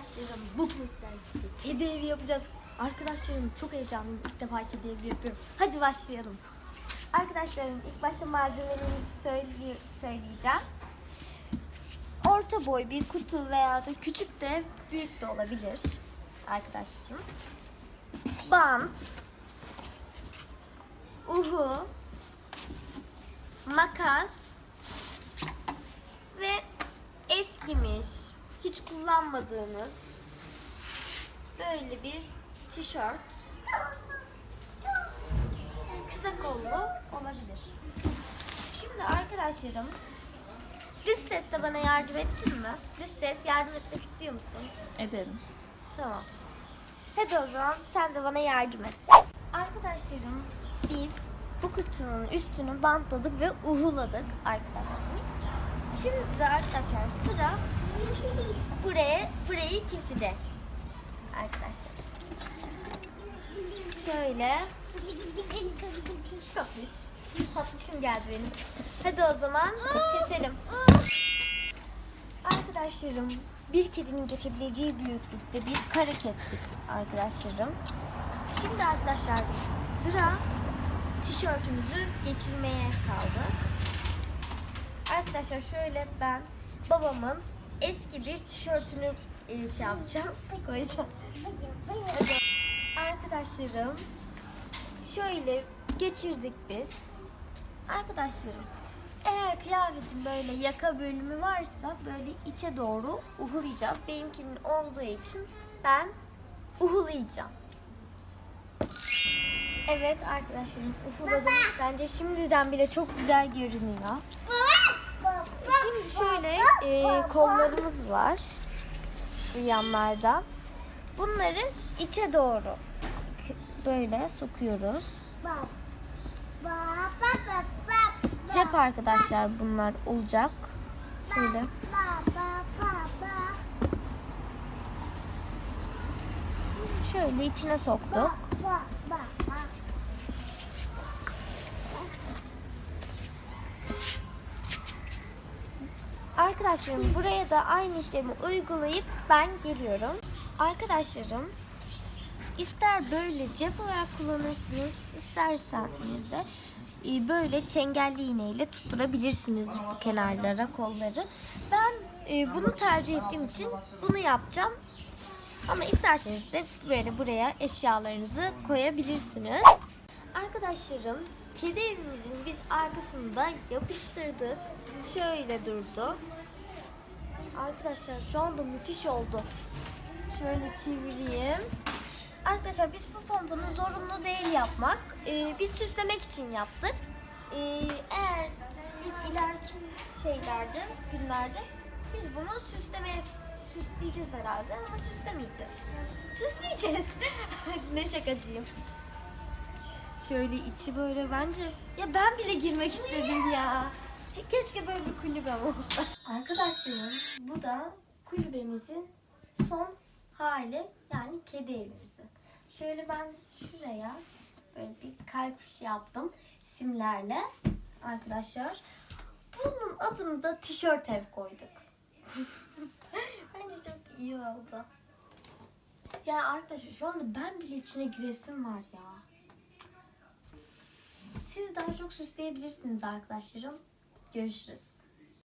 Arkadaşlarım bugün sizlerle kedi evi yapacağız. Arkadaşlarım çok heyecanlıyım. İlk defa kedi evi yapıyorum. Hadi başlayalım. Arkadaşlarım ilk başta malzemelerimizi söyle- söyleyeceğim. Orta boy bir kutu veya da küçük de büyük de olabilir. Arkadaşlarım. Bant. Uhu. Makas. Ve eskimiş, kullanmadığınız böyle bir tişört. Kısa kollu olabilir. Şimdi arkadaşlarım, dış ses de bana yardım etsin mi? Dış ses yardım etmek istiyor musun? Ederim. Tamam. Hadi o zaman sen de bana yardım et. Arkadaşlarım biz bu kutunun üstünü bantladık ve uhuladık arkadaşlarım. Şimdi de arkadaşlar sıra burayı keseceğiz. Arkadaşlar. Şöyle. Tatlış. Tatlışım geldi benim. Hadi o zaman keselim. Arkadaşlarım bir kedinin geçebileceği büyüklükte bir kare kestik arkadaşlarım. Şimdi arkadaşlar sıra tişörtümüzü geçirmeye kaldı. Arkadaşlar şöyle ben babamın eski bir tişörtünü e, şey yapacağım, koyacağım. Arkadaşlarım şöyle geçirdik biz. Arkadaşlarım eğer kıyafetin böyle yaka bölümü varsa böyle içe doğru uhulayacağız. Benimkinin olduğu için ben uhulayacağım. Evet arkadaşlarım uhuladım. Bence şimdiden bile çok güzel görünüyor. Şimdi şöyle e, kollarımız var. Şu yanlarda. Bunları içe doğru böyle sokuyoruz. Cep arkadaşlar bunlar olacak. Şöyle. Şöyle içine soktuk. Arkadaşlarım buraya da aynı işlemi uygulayıp ben geliyorum. Arkadaşlarım ister böyle cep olarak kullanırsınız isterseniz de e, böyle çengelli iğneyle tutturabilirsiniz bu kenarlara kolları. Ben e, bunu tercih ettiğim için bunu yapacağım. Ama isterseniz de böyle buraya eşyalarınızı koyabilirsiniz. Arkadaşlarım kedi evimizin biz arkasında yapıştırdık. Şöyle durdu. Arkadaşlar şu anda müthiş oldu. Şöyle çevireyim. Arkadaşlar biz bu pomponu zorunlu değil yapmak. Ee, biz süslemek için yaptık. Ee, eğer biz ileriki şeylerde, günlerde biz bunu süslemeye süsleyeceğiz herhalde ama süslemeyeceğiz. Süsleyeceğiz. ne şakacıyım. Şöyle içi böyle bence. Ya ben bile girmek istedim ya. Keşke böyle bir kulübem olsa. Arkadaşlarım bu da kulübemizin son hali yani kedi evimizi. Şöyle ben şuraya böyle bir kalp şey yaptım simlerle arkadaşlar. Bunun adını da tişört ev koyduk. Bence çok iyi oldu. Ya arkadaşlar şu anda ben bile içine giresim var ya. Siz daha çok süsleyebilirsiniz arkadaşlarım. Görüşürüz.